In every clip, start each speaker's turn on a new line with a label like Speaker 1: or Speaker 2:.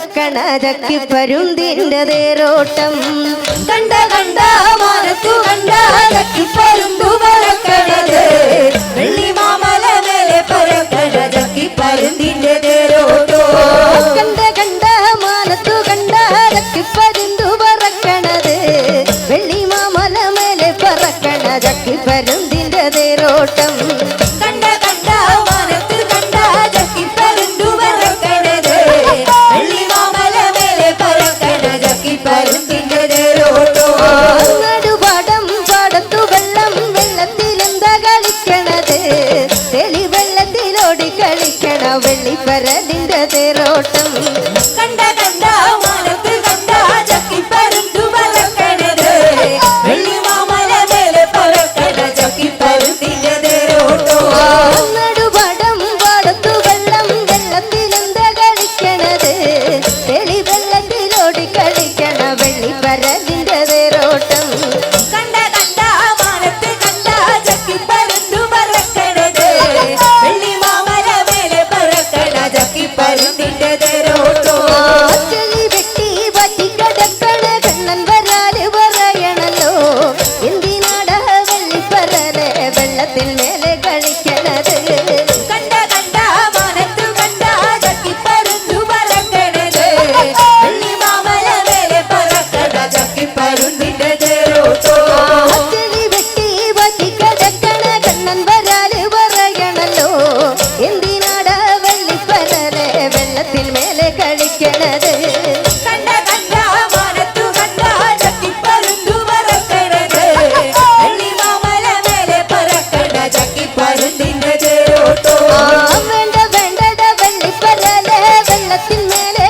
Speaker 1: കക്കണ ചക്കി പരുന്തിന്റെ തേരോട്ടം.
Speaker 2: കണ്ട കണ്ട മാനത്തു കണ്ട
Speaker 1: ചക്കി പരുന്തു പറക്കണത് വെള്ളി മാമല മേലെ പറക്കണ പരുന്തിന്റെ തേരോട്ടോ. കണ്ട കണ്ട മാനത്തു കണ്ട ചക്കി പരുന്തു പറക്കണത് വെള്ളി മാമല മേലെ പറക്കണ പരുന്തിന്റെ തേരോട്ടം.
Speaker 2: വെള്ളത്തിൻ മേലെ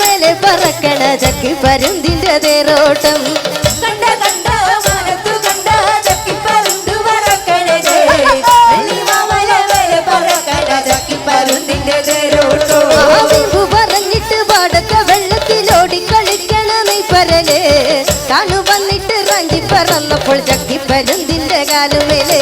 Speaker 1: മേലെ പറക്കണ ചക്കി പരുന്തിന്റെ തേരോട്ടം. കണ്ട കണ്ട കണ്ട പറക്കണ.
Speaker 2: പറന്നപ്പോൾ ചക്കി പരുന്തിന്റെ കാലുമേലേ.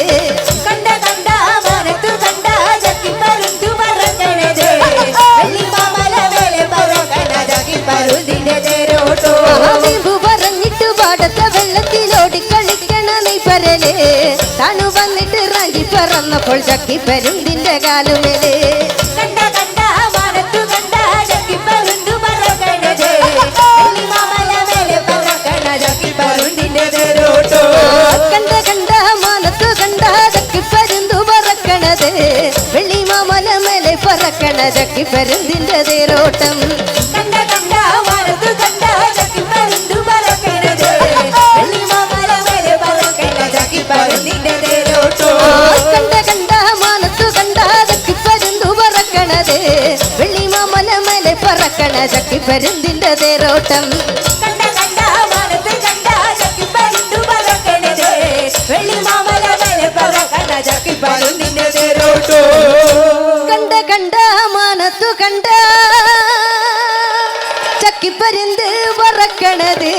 Speaker 2: തണു വന്നിട്ട് റങ്കി പറന്നപ്പോൾ ചക്കി പരുന്തിന്റെ
Speaker 1: കാലുമേൽ. കണ്ട കണ്ട
Speaker 2: ചക്കി പരുന്തു പറക്കണത് മേലെ പറക്കണ
Speaker 1: ചക്കി പരുന്തിന്റെ പറക്കണ ചക്കിപ്പരുന്തിന്റെ തേരോട്ടം.
Speaker 2: കണ്ട കണ്ട പറക്കണ
Speaker 1: കണ്ട
Speaker 2: മാനത്തു കണ്ട ചക്കിപ്പരുന്ത് പറക്കണത്.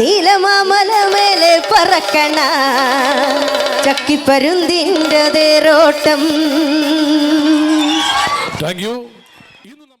Speaker 2: നീലമാമല മേലെ പറക്കണ ചക്കിപ്പരുന്തിന്റെ തേരോട്ടം.
Speaker 3: Thank you